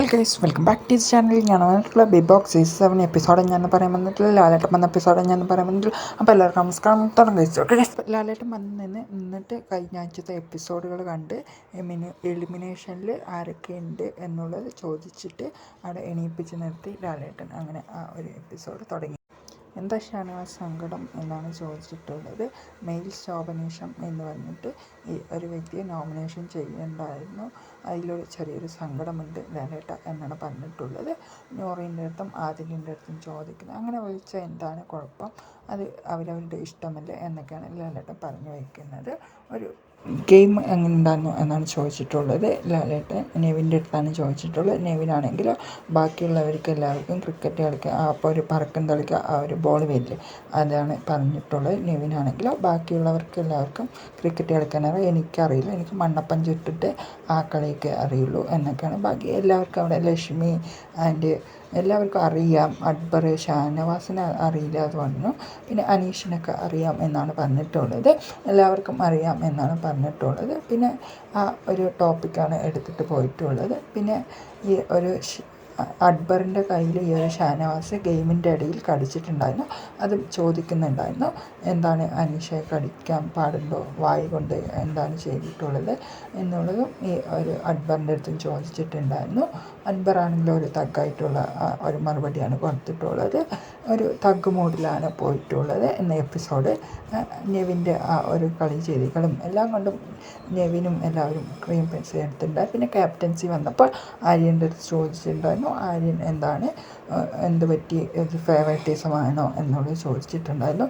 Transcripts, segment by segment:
Hello guys welcome back to channel ഞാൻ വന്നിട്ടുള്ള Bigg Boss season seven episode ഞാൻ പറയാൻ വന്നിട്ടുള്ള ലാലേട്ടൻ വന്ന എപ്പിസോഡ് ഞാൻ പറയാൻ വന്നിട്ടുള്ള അപ്പോൾ എല്ലാവർക്കും നമസ്കാരം. തുടങ്ങി ഗൈസ് ഓക്കെ ലാലേട്ടൻ വന്ന് നിന്ന് നിന്നിട്ട് കഴിഞ്ഞ ആഴ്ചത്തെ എപ്പിസോഡുകൾ കണ്ട് മിനി എലിമിനേഷനിൽ ആരൊക്കെ ഉണ്ട് എന്നുള്ളത് ചോദിച്ചിട്ട് അവിടെ എണീപ്പിച്ച് നിർത്തി ലാലേട്ടൻ. അങ്ങനെ ആ ഒരു എപ്പിസോഡ് തുടങ്ങി. എന്താ ഷാനവാസ് സങ്കടം എന്നാണ് ചോദിച്ചിട്ടുള്ളത്. മെയിൽ ശോഭനേഷം എന്ന് പറഞ്ഞിട്ട് ഈ ഒരു വ്യക്തിയെ നോമിനേഷൻ ചെയ്യേണ്ടായിരുന്നു. അതിലൊരു ചെറിയൊരു സങ്കടമുണ്ട് ലാലേട്ട എന്നാണ് പറഞ്ഞിട്ടുള്ളത്. നോറിന്റെ അടുത്തും ആദിലിന്റെ അടുത്തും ചോദിക്കുന്നത്. അങ്ങനെ വിളിച്ചാൽ എന്താണ് കുഴപ്പം? അത് അവരവരുടെ ഇഷ്ടമല്ലേ എന്നൊക്കെയാണ് ലാലേട്ടൻ പറഞ്ഞു വയ്ക്കുന്നത് ഒരു ഗെയിം എങ്ങനെ ഉണ്ടായിരുന്നു എന്നാണ് ചോദിച്ചിട്ടുള്ളത്. ലാലേട്ടൻ നെവിന്റെ അടുത്താണ് ചോദിച്ചിട്ടുള്ളത്. നെവിനാണെങ്കിൽ ബാക്കിയുള്ളവർക്ക് എല്ലാവർക്കും ക്രിക്കറ്റ് കളിക്കുക അപ്പോൾ ഒരു പറക്കം കളിക്കുക ആ ഒരു ബോൾ വരില്ല അതാണ് പറഞ്ഞിട്ടുള്ളത്. നിവിനാണെങ്കിലോ ബാക്കിയുള്ളവർക്ക് എല്ലാവർക്കും ക്രിക്കറ്റ് കളിക്കാനറിയാം എനിക്കറിയില്ല. എനിക്ക് മണ്ണപ്പം ചുട്ടിട്ട് ആ കളിയൊക്കെ അറിയുള്ളൂ എന്നൊക്കെയാണ്. ബാക്കി എല്ലാവർക്കും അവിടെ ലക്ഷ്മി ആൻഡ് എല്ലാവർക്കും അറിയാം. അക്ബർ ഷാനവാസിനെ അറിയില്ല എന്ന് പറഞ്ഞു. പിന്നെ അനീഷിനൊക്കെ അറിയാം എന്നാണ് പറഞ്ഞിട്ടുള്ളത്. എല്ലാവർക്കും അറിയാം എന്നാണ് പറഞ്ഞിട്ടുള്ളത്. പിന്നെ ആ ഒരു ടോപ്പിക്കാണ് എടുത്തിട്ട് പോയിട്ടുള്ളത്. പിന്നെ ഈ ഒരു അക്ബറിന്റെ കയ്യിൽ ഈ ഒരു ഷാനവാസ് ഗെയിമിന്റെ ഇടയിൽ കടിച്ചിട്ടുണ്ടായിരുന്നു അത് ചോദിക്കുന്നുണ്ടായിരുന്നു എന്താണ് അനീഷയെ കടിക്കാൻ പാടുണ്ടോ? വായി കൊണ്ട് എന്താണ് ചെയ്തിട്ടുള്ളത്? എന്നുള്ളതും ഈ ഒരു അക്ബറിന്റെ അടുത്തും ചോദിച്ചിട്ടുണ്ടായിരുന്നു. അക്ബറാണെങ്കിലും ഒരു തഗ്ഗായിട്ടുള്ള ഒരു മറുപടിയാണ് കൊടുത്തിട്ടുള്ളത്. ഒരു തഗ് മൂഡിലാണ് പോയിട്ടുള്ളത് എന്ന എപ്പിസോഡ്. നെവിന്റെ ആ ഒരു കളി ചെയ്തികളും എല്ലാം കൊണ്ടും നെവിനും എല്ലാവരും ക്രീം പെൻസിൽ എടുത്തിട്ടുണ്ടായി. പിന്നെ ക്യാപ്റ്റൻസി വന്നപ്പോൾ ആര്യന്റെ അടുത്ത് ചോദിച്ചിട്ടുണ്ടായിരുന്നു ആര്യൻ എന്താണ്? എന്ത് പറ്റി? ഒരു ഫേവറേറ്റിസമാണോ എന്നുള്ളത് ചോദിച്ചിട്ടുണ്ടായിരുന്നു.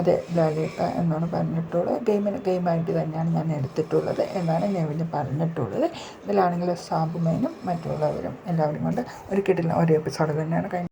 അതെ ലാലേട്ട എന്നോട് പറഞ്ഞിട്ടുള്ളത്. ഗെയിമിന് ഗെയിമായിട്ട് തന്നെയാണ് ഞാൻ എടുത്തിട്ടുള്ളത് എന്നാണ് നെവിന് പറഞ്ഞിട്ടുള്ളത്. ഇതിലാണെങ്കിൽ സാബുമേനും മറ്റുള്ളവരും എല്ലാവരും കൊണ്ട് ഒരു കിട്ടില്ല ഒരു എപ്പിസോഡ് തന്നെയാണ് കഴിഞ്ഞത്.